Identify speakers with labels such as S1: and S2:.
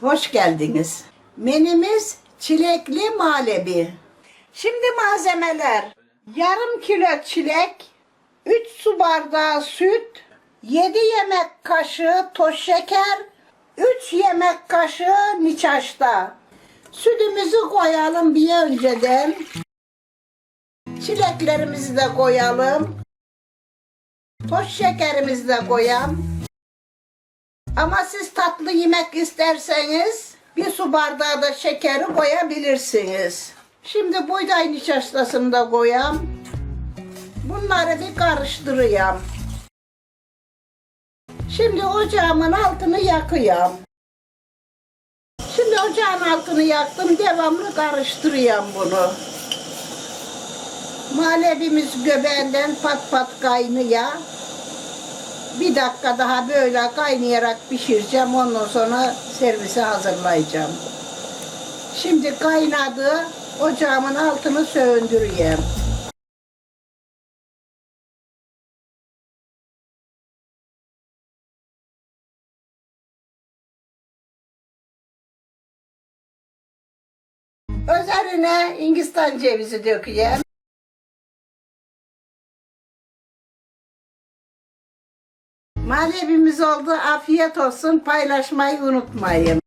S1: Hoş geldiniz. Menümüz çilekli malebi. Şimdi malzemeler. Yarım kilo çilek, 3 su bardağı süt, 7 yemek kaşığı toz şeker, 3 yemek kaşığı nişasta. Sütümüzü koyalım bir önceden. Çileklerimizi de koyalım. Toz şekerimizi de koyalım. Ama siz tatlı yemek isterseniz bir su bardağı da şekeri koyabilirsiniz. Şimdi buğday nişastasını da koyayım. Bunları bir karıştırayım. Şimdi ocağımın altını yakıyorum. Şimdi ocağın altını yaktım. Devamlı karıştırıyorum bunu. Malebimiz göbeğinden pat pat kaynıyor. Bir dakika daha böyle kaynayarak pişireceğim. Ondan sonra servise hazırlayacağım. Şimdi kaynadı. Ocağımın altını söndüreyim. Üzerine Hindistan cevizi dökeceğim. Malebimiz oldu. Afiyet olsun. Paylaşmayı unutmayın.